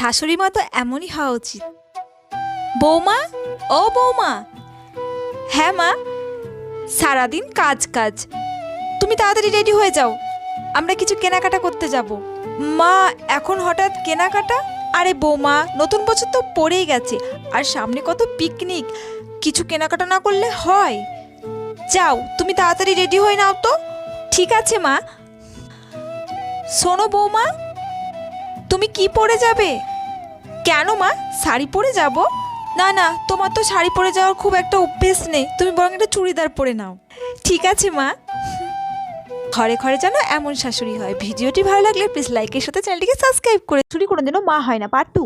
শাশুড়ি মা তো এমনই হওয়া উচিত। বৌমা? ও বৌমা। হ্যাঁ মা, সারাদিন কাজ কাজ। তুমি তাড়াতাড়ি রেডি হয়ে যাও। আমরা কিছু কেনাকাটা করতে যাব। মা, এখন হঠাৎ কেনাকাটা? আরে বৌমা, নতুন বছর তো পড়েই গেছে। আর সামনে কত পিকনিক। কিছু কেনাকাটা না করলে হয়। যাও, তুমি তাড়াতাড়ি রেডি হয়ে নাও তো। ঠিক আছে মা। শোনো বৌমা। তুমি কি পরে যাবে? কেন মা? শাড়ি পরে যাব? না না, তোমার তো শাড়ি পরে যাওয়ার খুব একটা অভ্যেস নেই। তুমি বরং একটা চুড়িদার পরে নাও। ঠিক আছে, মা। ঘরে ঘরে যেন এমন শাশুড়ি হয়। ভিডিওটি ভালো লাগলে প্লিজ লাইকের সাথে চ্যানেলটিকে সাবস্ক্রাইব করে চুরি কোনো যেন মা হয় না। পার্ট টু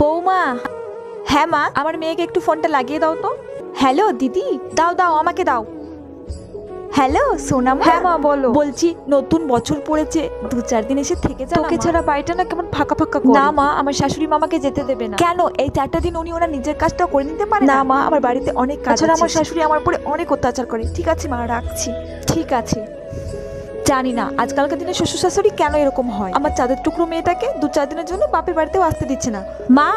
বৌমা। হ্যাঁ মা, আমার মেয়েকে একটু ফোনটা লাগিয়ে দাও তো। হ্যালো দিদি। দাও দাও, আমাকে দাও। হ্যালো সোনাম। হ্যাঁ মা বলো। বলছি নতুন বছর পড়েছে দু চার দিন এসে থেকে যাও তোকে ছাড়া বাড়িটা না কেমন ফাঁকা ফাঁকা না মা আমার শাশুড়ি মামাকে যেতে দেবে না। কেন? এই চারটা দিন উনি ওনার নিজের কাজটা করে নিতে পারে না? মা আমার বাড়িতে অনেক কাজ আছে। আমার শাশুড়ি আমার উপরে অনেক অত্যাচার করে। ঠিক আছে মা রাখছি। ঠিক আছে। জানি না আজকালকার দিনে শ্বশুর শাশুড়ি কেন এরকম হয়? আমার চাঁদের টুকরো মেয়েটাকে দু চার দিনের জন্য বাপের বাড়িতেও আসতে দিচ্ছে না। মা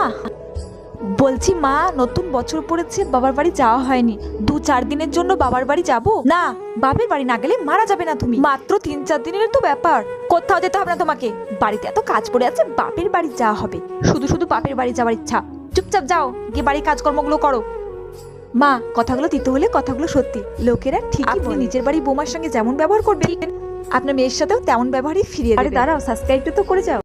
বলছি মা নতুন বছর পড়েছে বাবার বাড়ি যাওয়া হয়নি। দু চার দিনের জন্য বাবার বাড়ি যাব? না বাপের বাড়ি না গেলে মারা যাবে না তুমি। মাত্র তিন চার দিনের তো ব্যাপার। কোথাও যেতে হবে না তোমাকে। বাড়িতে এত কাজ পড়ে আছে বাপের বাড়ি যাওয়া হবে। শুধু শুধু বাপের বাড়ি যাওয়ার ইচ্ছা। চুপচাপ যাও গিয়ে বাড়ির কাজকর্মগুলো করো। মা কথাগুলো দিতে হলে কথাগুলো সত্যি। লোকেরা ঠিক আপনি নিজের বাড়ি বোমার সঙ্গে যেমন ব্যবহার করবেন আপনার মেয়ের সাথেও তেমন ব্যবহারই ফিরিয়ে আরে দাঁড়াও সাবস্ক্রাইবটা তো করে যাও।